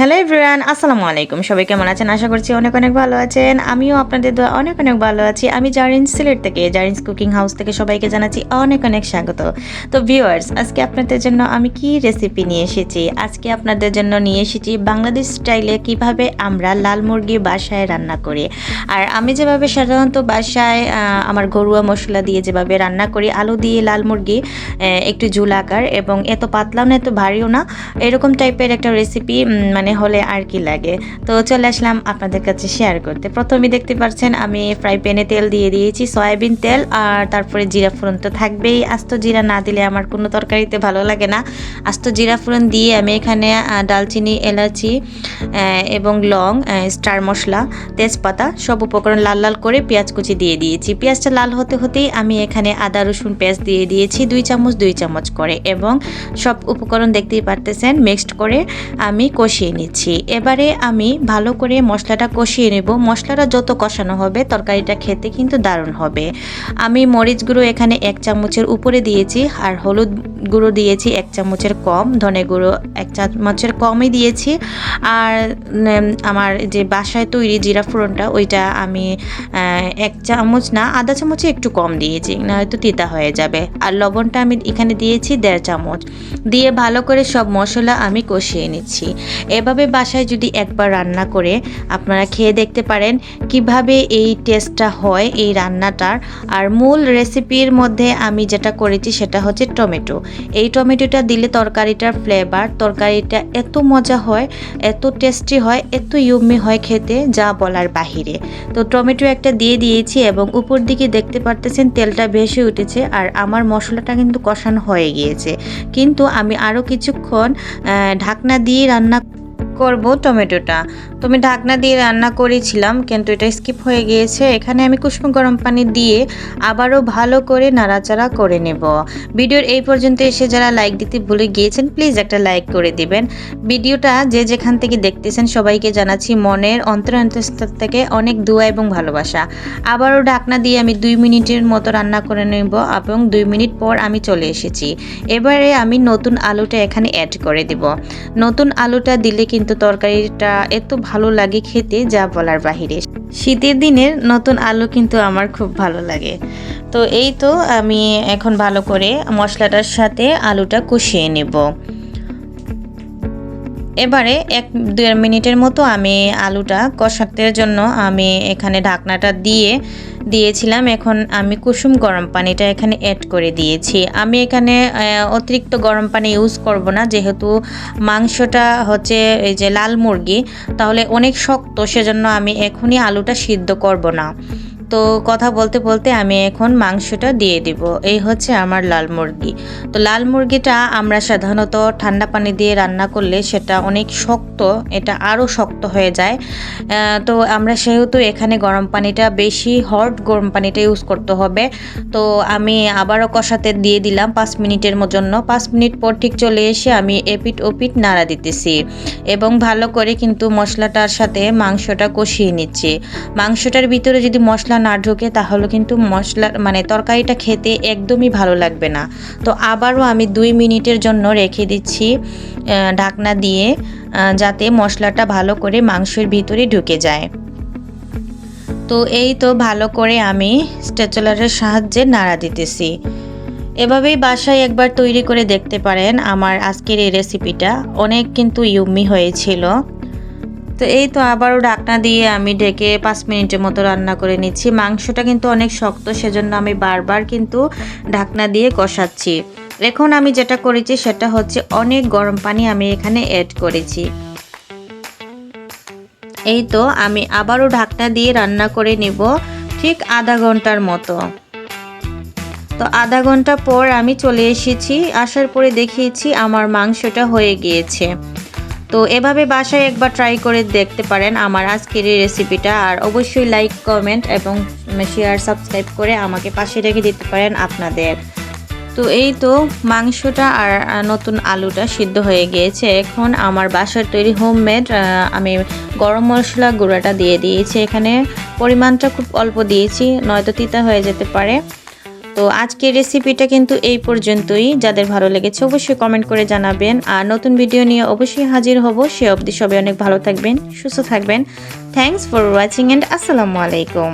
Hello everyone আসসালামু আলাইকুম সবাই কেমন আছেন? আশা করছি অনেক অনেক ভালো আছেন। আমিও আপনাদের দোয়া অনেক অনেক ভালো আছি। আমি জারিন্স সিলেট থেকে জারিন্স কুকিং হাউস থেকে সবাইকে জানাচ্ছি অনেক অনেক স্বাগত। তো ভিউয়ার্স আজকে আপনাদের জন্য আমি কি রেসিপি নিয়ে এসেছি? আজকে আপনাদের জন্য নিয়ে এসেছি বাংলাদেশ স্টাইলে কীভাবে আমরা লাল মুরগি বাসায় রান্না করি। আর আমি যেভাবে সাধারণত বাসায় আমার ঘরোয়া মশলা দিয়ে যেভাবে রান্না করি, আলু দিয়ে লাল মুরগি একটু ঝুল আকার এবং এত পাতলাও না, এত ভারীও না, এরকম টাইপের একটা রেসিপি মানে হলে আর কি লাগে। তো চলে আসলাম আপনাদের কাছে শেয়ার করতে। প্রথমে দেখতে পাচ্ছেন আমি ফ্রাই প্যানে তেল দিয়ে দিয়েছি সয়াবিন তেল, আর তারপরে জিরা ফোড়ন তো থাকবেই। আস্ত জিরা না দিলে আমার কোনো তরকারিতে ভালো লাগে না। আস্ত জিরা ফোড়ন দিয়ে আমি এখানে ডালচিনি, এলাচি এবং লং স্টার মশলা, তেজপাতা সব উপকরণ লাল লাল করে পেঁয়াজ কুচি দিয়ে দিয়েছি। পেঁয়াজটা লাল হতে হতেই আমি এখানে আদা, রসুন পেস্ট দিয়ে দিয়েছি, দুই চামচ দুই চামচ করে। এবং সব উপকরণ দেখতেই পারতেছেন মিক্সড করে আমি কষিয়ে নিচ্ছি। এবারে আমি ভালো করে মশলাটা কষিয়ে নেব। মশলাটা যত কষানো হবে, তরকারিটা খেতে কিন্তু দারুণ হবে। আমি মরিচ গুঁড়ো এখানে এক চামচের উপরে দিয়েছি, আর হলুদ গুঁড়ো দিয়েছি এক চামচের কম, ধনে গুঁড়ো এক চামচের কমই দিয়েছি। আর আমার যে বাসায় তৈরি জিরা ফোড়নটা, ওইটা আমি এক চামচ না, আধা চামচে একটু কম দিয়েছি, না হয়তো তিতা হয়ে যাবে। আর লবণটা আমি এখানে দিয়েছি দেড় চামচ। দিয়ে ভালো করে সব মশলা আমি কষিয়ে নিচ্ছি। এভাবে বাসায় যদি একবার রান্না করে আপনারা খেয়ে দেখতে পারেন কীভাবে এই টেস্টটা হয় এই রান্নাটার। আর মূল রেসিপির মধ্যে আমি যেটা করেছি সেটা হচ্ছে টমেটো। এই টমেটোটা দিলে তরকারিটার ফ্লেভার তরকারিটা এত মজা হয়, এত টেস্টি হয়, এত ইউমি হয় খেতে, যা বলার বাহিরে। তো টমেটো একটা দিয়ে দিয়েছি এবং উপর দিকে দেখতে পারতেছেন তেলটা ভেসে উঠেছে আর আমার মশলাটা কিন্তু কষানো হয়ে গিয়েছে। কিন্তু আমি আরও কিছুক্ষণ ঢাকনা দিয়ে রান্না করব টমেটোটা। তো আমি ঢাকনা দিয়ে রান্না করেছিলাম, কিন্তু এটা স্কিপ হয়ে গিয়েছে। এখানে আমি কুসুম গরম পানি দিয়ে আবারও ভালো করে নাড়াচাড়া করে নেব। ভিডিওর এই পর্যন্ত এসে যারা লাইক দিতে ভুলে গিয়েছেন, প্লিজ একটা লাইক করে দিবেন। ভিডিওটা যে যেখান থেকে দেখতেছেন, সবাইকে জানাচ্ছি মনের অন্তর অন্তঃস্থল থেকে অনেক দোয়া এবং ভালোবাসা। আবারও ঢাকনা দিয়ে আমি দুই মিনিটের মতো রান্না করে নেব এবং দুই মিনিট পর আমি চলে এসেছি। এবারে আমি নতুন আলুটা এখানে অ্যাড করে দেব। নতুন আলুটা দিলে কিন্তু তরকারিটা এত ভালো লাগে খেতে, যা বলার বাহিরে। শীতের দিনের নতুন আলু কিন্তু আমার খুব ভালো লাগে। তো এই তো আমি এখন ভালো করে মশলাটার সাথে আলুটা কষিয়ে নেব। এবারে এক দেড় মিনিটের মতো আমি আলুটা কষাতের জন্য আমি এখানে ঢাকনাটা দিয়ে দিয়েছিলাম। এখন আমি কুসুম গরম পানিটা এখানে অ্যাড করে দিয়েছি। আমি এখানে অতিরিক্ত গরম পানি ইউজ করব না, যেহেতু মাংসটা হচ্ছে এই যে লাল মুরগি, তাহলে অনেক শক্ত, সেজন্য আমি এখনই আলুটা সিদ্ধ করব না। তো কথা বলতে বলতে আমি এখন মাংসটা দিয়ে দিব। এই হচ্ছে আমার লাল মুরগি। তো লাল মুরগিটা আমরা সাধারণত ঠান্ডা পানি দিয়ে রান্না করলে সেটা অনেক শক্ত, এটা আরও শক্ত হয়ে যায়। তো আমরা সেহেতু এখানে গরম পানিটা বেশি হট গরম পানিটা ইউজ করতে হবে। তো আমি আবারও কষাতে দিয়ে দিলাম পাঁচ মিনিটের জন্য। পাঁচ মিনিট পর ঠিক চলে এসে আমি এপিট ওপিট নাড়া দিতেছি। এবং ভালো করে কিন্তু মশলাটার সাথে মাংসটা কষিয়ে নিচ্ছি। মাংসটার ভিতরে যদি মশলা না ঢোকে, তাহলে কিন্তু মশলা মানে তরকারিটা খেতে একদমই ভালো লাগবে না। তো আবারও আমি দুই মিনিটের জন্য রেখে দিচ্ছি ঢাকনা দিয়ে যাতে মশলাটা ভালো করে মাংসের ভিতরে ঢুকে যায়। তো এই তো ভালো করে আমি স্ট্রেচলারের সাহায্যে নাড়া দিতেছি। এভাবেই বাসায় একবার তৈরি করে দেখতে পারেন আমার আজকের এই রেসিপিটা অনেক কিন্তু ইউমি হয়েছিল। তো এই তো আবারও ঢাকনা দিয়ে আমি ঢেকে পাঁচ মিনিটের মতো রান্না করে নিচ্ছি। মাংসটা কিন্তু অনেক শক্ত, সেজন্য আমি বারবার কিন্তু ঢাকনা দিয়ে কষাচ্ছি। এখন আমি যেটা করেছি সেটা হচ্ছে অনেক গরম পানি আমি এখানে অ্যাড করেছি। এই তো আমি আবারও ঢাকনা দিয়ে রান্না করে নিব ঠিক আধা ঘণ্টার মতো। তো আধা ঘণ্টা পর আমি চলে এসেছি, আসার পরে দেখিয়েছি আমার মাংসটা হয়ে গিয়েছে। তো এভাবে বাসায় একবার ট্রাই করে দেখতে পারেন আমার আজকের এই রেসিপিটা আর অবশ্যই লাইক কমেন্ট এবং শেয়ার সাবস্ক্রাইব করে আমাকে পাশে রেখে দিতে পারেন আপনাদের। তো এই তো মাংসটা আর নতুন আলুটা সিদ্ধ হয়ে গিয়েছে। এখন আমার বাসার তৈরি হোমমেড আমি গরম মশলা গুঁড়াটা দিয়ে দিয়েছি। এখানে পরিমাণটা খুব অল্প দিয়েছি, নয়তো তিতা হয়ে যেতে পারে। তো আজকের রেসিপিটা কিন্তু এই পর্যন্তই। যাদের ভালো লেগেছে অবশ্যই কমেন্ট করে জানাবেন। আর নতুন ভিডিও নিয়ে অবশ্যই হাজির হব। সে অবধি সবাই অনেক ভালো থাকবেন, সুস্থ থাকবেন। থ্যাংকস ফর ওয়াচিং অ্যান্ড আসসালামু আলাইকুম।